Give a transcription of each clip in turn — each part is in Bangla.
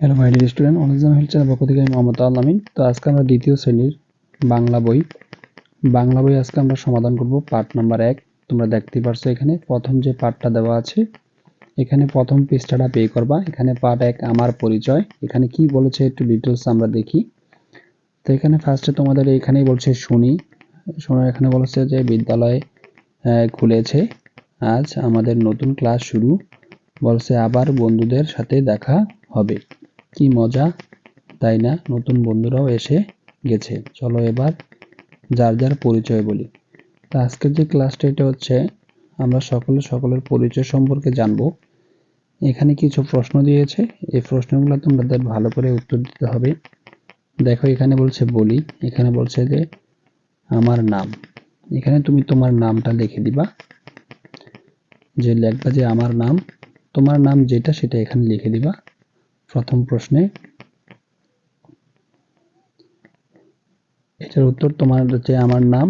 হ্যালো মাই ডিয়ার স্টুডেন্ট অনেকজন চ্যানেল পক্ষ থেকে আমি মোহাম্মদ আলামিন তো আজকে আমরা দ্বিতীয় শ্রেণির বাংলা বই বাংলা বই আজকে আমরা সমাধান করব পার্ট নাম্বার এক। তোমরা দেখতেই পারছ এখানে, প্রথম যে পার্টটা দেওয়া আছে, এখানে প্রথম পৃষ্ঠাটা পে করবা। এখানে পার্ট এক, আমার পরিচয়। এখানে কি বলেছে একটু ডিটেলস আমরা দেখি। তো এখানে ফার্স্টে তোমাদের এখানেই বলছে শুনি। শোনো, এখানে বলেছে যে বিদ্যালয় খুলেছে। আজ আমাদের নতুন ক্লাস শুরু। বলছে আবার বন্ধুদের সাথে দেখা হবে। কি মজা? তাই না? নতুন বন্ধুরাও এসে গেছে। চলো এবার যার যার পরিচয় বলি। তো আজকের যে ক্লাসটা এটা হচ্ছে আমরা সকলে সকলের পরিচয় সম্পর্কে জানব। এখানে কিছু প্রশ্ন দিয়েছে। এই প্রশ্নগুলো তোমাদের ভালো করে উত্তর দিতে হবে। দেখো, এখানে বলছে বলি। এখানে বলছে যে, আমার নাম। এখানে তুমি তোমার নামটা লিখে দিবা। যে লেখবা যে আমার নাম, তোমার নাম যেটা, সেটা এখানে লিখে দিবা। প্রথম প্রশ্নে। এটার উত্তর তোমার হচ্ছে আমার নাম।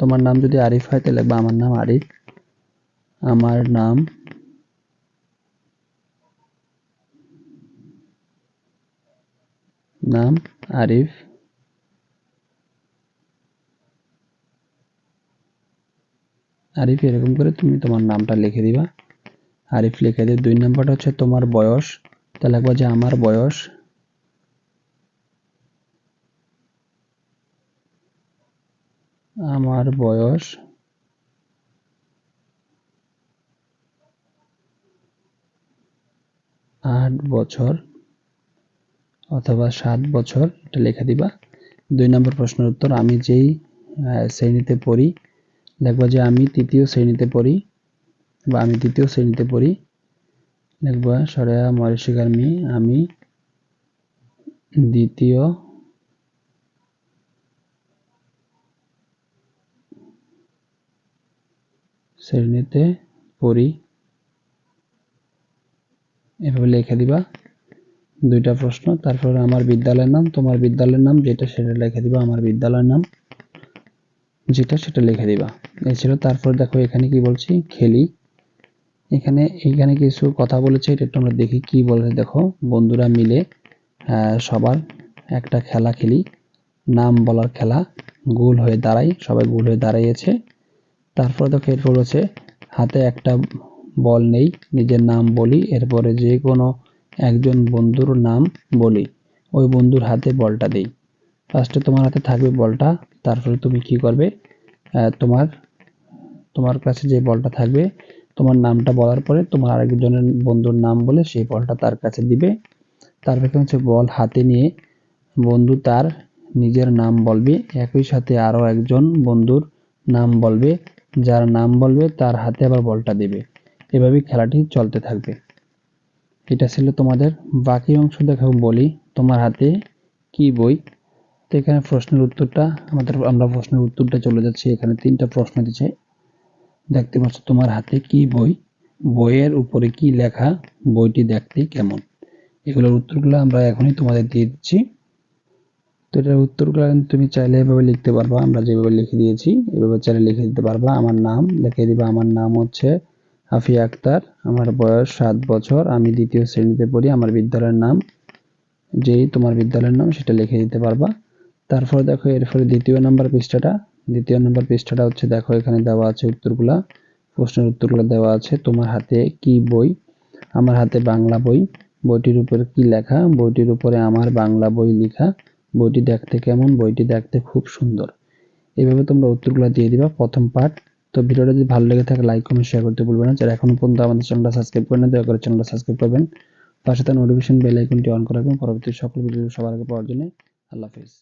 তোমার নাম যদি আরিফ হয় তাহলে লিখবা আমার নাম আরিফ। আমার নাম নাম আরিফ। আরিফ এরকম করে তুমি তোমার নামটা লিখে দিবা। আরিফ লিখে দিয়ে দুই নম্বরটা হচ্ছে তোমার বয়স। তাহলে লিখবা যে আমার বয়স আমার বয়স আট বছর অথবা সাত বছর, এটা লিখে দিবা। দুই নম্বর প্রশ্নের উত্তর, আমি যেই শ্রেণীতে পড়ি লিখবা যে আমি তৃতীয় শ্রেণীতে পড়ি বা আমি তৃতীয় শ্রেণীতে পড়ি লিখবা সরেয়া মরিশিগার্মি আমি দ্বিতীয় শ্রেণীতে পড়ি। এভাবে লিখে দিবা দুইটা প্রশ্ন, তারপরে আমার বিদ্যালয়ের নাম, তোমার বিদ্যালয়ের নাম, যেটা সেটা লিখে দিবা, আমার বিদ্যালয়ের নাম, যেটা সেটা লিখে দিবা। এই ছিল, তারপর দেখো এখানে কি বলছি, খেলি। এখানে এইখানে কিছু কথা বলেছে, এটা একটু আমরা দেখি কি বলে। দেখো, বন্ধুরা মিলে সবার একটা খেলা খেলি। নাম বলার খেলা, গোল হয়ে দাঁড়াই, সবাই গোল হয়ে দাঁড়িয়েছে। তারপরে দেখো, এরপর হচ্ছে হাতে একটা বল নেই, নিজের নাম বলি, এরপরে যে কোনো একজন বন্ধুর নাম বলি, ওই বন্ধুর হাতে বলটা দিই। ফার্স্টে তোমার হাতে থাকবে বলটা, তারপরে তুমি কি করবে? তোমার তোমার কাছে যে বলটা থাকবে তোমার নামটা বলার পরে তোমার আরেকজনের বন্ধুর নাম বলে সেই বলটা তার কাছে দিবে। তারপরে হচ্ছে? বল হাতে নিয়ে বন্ধু তার নিজের নাম বলবে। একই সাথে আরও একজন বন্ধুর নাম বলবে। যার নাম বলবে, তার হাতে আবার বলটা দেবে। এভাবেই খেলাটি চলতে থাকবে। এটা ছিল তোমাদের বাকি অংশ দেখো বলি, তোমার হাতে কি বই? তো এখানে প্রশ্নের উত্তরটা আমাদের, আমরা প্রশ্নের উত্তরটা চলে যাচ্ছি। এখানে তিনটা প্রশ্ন দিচ্ছে। দেখতে পাচ্ছ তোমার হাতে কি বই? বইয়ের উপরে কি লেখা? বইটি দেখতে কেমন? এগুলোর উত্তরগুলো আমরা এখনই তোমাদের দিয়ে দিচ্ছি। তো এটার উত্তরগুলো তুমি চাইলে এভাবে লিখতে পারবা। আমরা যেভাবে লিখে দিয়েছি, এভাবে চাইলে লিখে দিতে পারবা। আমার নাম লিখে দিবা। আমার নাম হচ্ছে হাফিয়া আক্তার। আমার বয়স সাত বছর। আমি দ্বিতীয় শ্রেণীতে পড়ি। আমার বিদ্যালয়ের নাম, যেই তোমার বিদ্যালয়ের নাম, সেটা লিখে দিতে পারবা। তারপর দেখো, এরপরে দ্বিতীয় নাম্বার পৃষ্ঠাটা। দ্বিতীয় নাম্বার পৃষ্ঠাটা হচ্ছে, দেখো এখানে দেওয়া আছে উত্তরগুলা, প্রশ্নের উত্তরগুলো দেওয়া আছে, তোমার হাতে কি বই? আমার হাতে বাংলা বই, বইটির উপরে কি লেখা? বইটির উপরে আমার বাংলা বই লেখা, বইটি দেখতে কেমন? বইটি দেখতে খুব সুন্দর। এইভাবে তোমরা উত্তরগুলো দিয়ে দিবা, প্রথম পার্ট তো ভিডিওটা যদি ভালো লেগে থাকে লাইক কমেন্ট শেয়ার করতে ভুলবেন না। যারা এখনও পর্যন্ত আমাদের চ্যানেলটা সাবস্ক্রাইব করেন না দয়া করে চ্যানেলটা সাবস্ক্রাইব করবেন। পাশে তার নোটিফিকেশন বেল আইকনটি অন করে রাখবেন। পরবর্তী সকল ভিডিও সবার আগে পাওয়ার জন্য আল্লাহ হাফিজ।